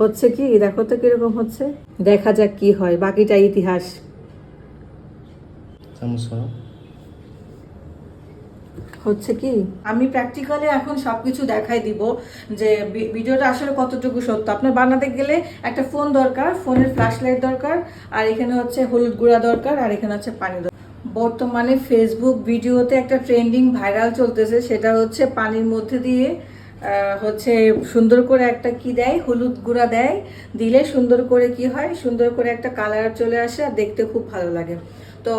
হচ্ছে কি? দেখো তো কীরকম হচ্ছে। দেখা যাক কি হয়। বাকিটা ইতিহাস। হচ্ছে কি? আমি প্র্যাকটিক্যালি এখন সবকিছু দেখাই দিব যে ভিডিওটা আসলে কতটুকু সত্য। আপনার বানাতে গেলে একটা ফোন দরকার ফোনের ফ্ল্যাশ লাইট দরকার আর এখানে হচ্ছে হলুদ গুঁড়া দরকার আর এখানে হচ্ছে পানি দরকার। বর্তমানে ফেসবুক ভিডিওতে একটা ট্রেন্ডিং ভাইরাল চলতেছে সেটা হচ্ছে পানির মধ্যে দিয়ে হচ্ছে সুন্দর করে একটা কি দেয়? হলুদ গুঁড়া দেয়। দিলে সুন্দর করে কি হয়? সুন্দর করে একটা কালার চলে আসে আর দেখতে খুব ভালো লাগে। তো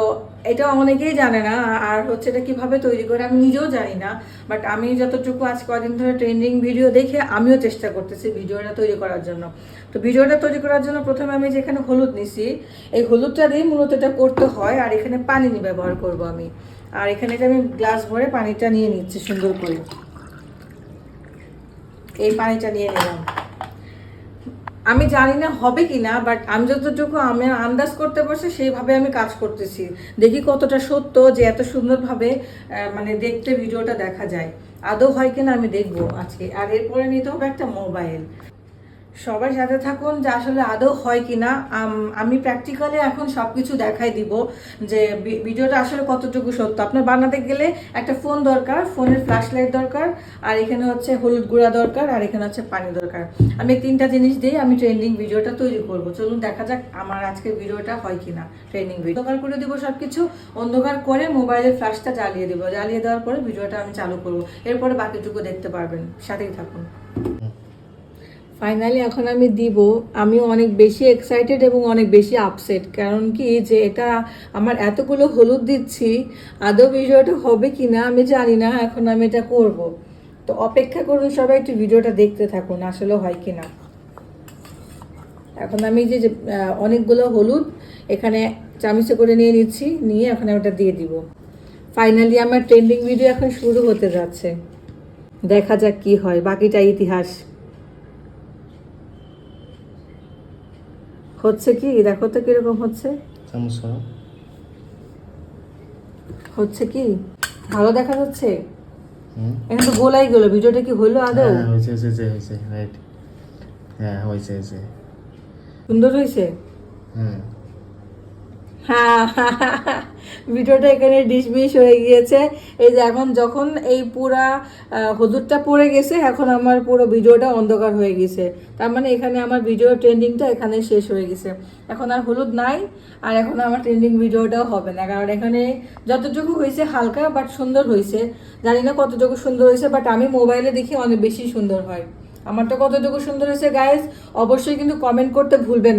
এটা অনেকেই জানে না। আর হচ্ছে এটা কীভাবে তৈরি করে আমি নিজেও জানি না। বাট আমি যতটুকু আজ কদিন ধরে ট্রেন্ডিং ভিডিও দেখে আমিও চেষ্টা করতেছি ভিডিওটা তৈরি করার জন্য। তো ভিডিওটা তৈরি করার জন্য প্রথমে আমি যেখানে হলুদ নিছি, এই হলুদটা দিয়ে মূলত এটা করতে হয় আর এখানে পানি ব্যবহার করব আমি। আর এখানে আমি গ্লাস ভরে পানিটা নিয়ে নিচ্ছি সুন্দর করে। এই পানিটা নিয়ে নিলাম। আমি জানি না হবে কি না বাট আমি যতটুকু আমি আন্দাজ করতে পারছি, সেইভাবে আমি কাজ করতেছি। দেখি কতটা সত্য যে এত সুন্দরভাবে মানে দেখতে ভিডিওটা দেখা যায়। আদৌ হয় কিনা আমি দেখব আজকে। আর এরপরে নিতে হবে একটা মোবাইল। সবার সাথে থাকুন যে আসলে আদৌ হয় কিনা। আম- আমি প্র্যাকটিক্যালি এখন সব কিছু দেখাই দিব যে ভিডিওটা আসলে কতটুকু সত্য। আপনার বানাতে গেলে একটা ফোন দরকার ফোনের ফ্ল্যাশ লাইট দরকার, আর এখানে হচ্ছে হলুদ গুঁড়া দরকার, আর এখানে হচ্ছে পানি দরকার। আমি তিনটা জিনিস দিয়ে আমি ট্রেন্ডিং ভিডিওটা তৈরি করব। চলুন দেখা যাক আমার আজকের ভিডিওটা হয় কি না ট্রেন্ডিং ভিডিও অন্ধকার করে দিব সব কিছু অন্ধকার করে মোবাইলের ফ্ল্যাশটা জ্বালিয়ে দিব। জ্বালিয়ে দেওয়ার পরে ভিডিওটা আমি চালু করব। এরপরে বাকিটুকু দেখতে পারবেন। সাথেই থাকুন। ফাইনালি এখন আমি দিব। আমি অনেক বেশি এক্সাইটেড এবং অনেক বেশি আপসেট কারণ কি যে এটা আমার এতগুলো হলুদ দিচ্ছি, আদৌ ভিডিওটা হবে কি না আমি জানি না, এখন আমি এটা করব। তো অপেক্ষা করুন সবাই, একটু ভিডিওটা দেখতে থাকুন, আসলে হয় কি না এখন আমি যে অনেকগুলো হলুদ এখানে চামচে করে নিয়ে নিচ্ছি, নিয়ে এখন ওটা দিয়ে দিব। ফাইনালি আমার ট্রেন্ডিং ভিডিও এখন শুরু হতে যাচ্ছে। দেখা যাক কি হয়, বাকিটা ইতিহাস। হচ্ছে কি? দেখো তো কীরকম হচ্ছে। চামচ হচ্ছে কি? ভালো দেখা যাচ্ছে? এখন তো গোলাই গেল। ভিডিওটা কি হলো আদৌ? হ্যাঁ হয়েছে হয়েছে হয়েছে রাইট হ্যাঁ হয়েছে হয়েছে। সুন্দর হয়েছে? হ্যাঁ হ্যাঁ ভিডিওটা এখানে ডিসমিস হয়ে গিয়েছে। এই যে এখন যখন এই পুরা হলুদটা পড়ে গেছে, এখন আমার পুরো ভিডিওটা অন্ধকার হয়ে গেছে। তার মানে এখানে আমার ভিডিও ট্রেন্ডিংটা এখানে শেষ হয়ে গেছে। এখন আর হলুদ নাই, আর এখন আমার ট্রেন্ডিং ভিডিওটাও হবে না। কারণ এখানে যতটুকু হয়েছে হালকা বাট সুন্দর হয়েছে। জানি না কতটুকু সুন্দর হয়েছে বাট আমি মোবাইলে দেখি অনেক বেশি সুন্দর হয়। আমারটা কতটুকু সুন্দর হয়েছে গাইজ অবশ্যই কিন্তু কমেন্ট করতে ভুলবেন না।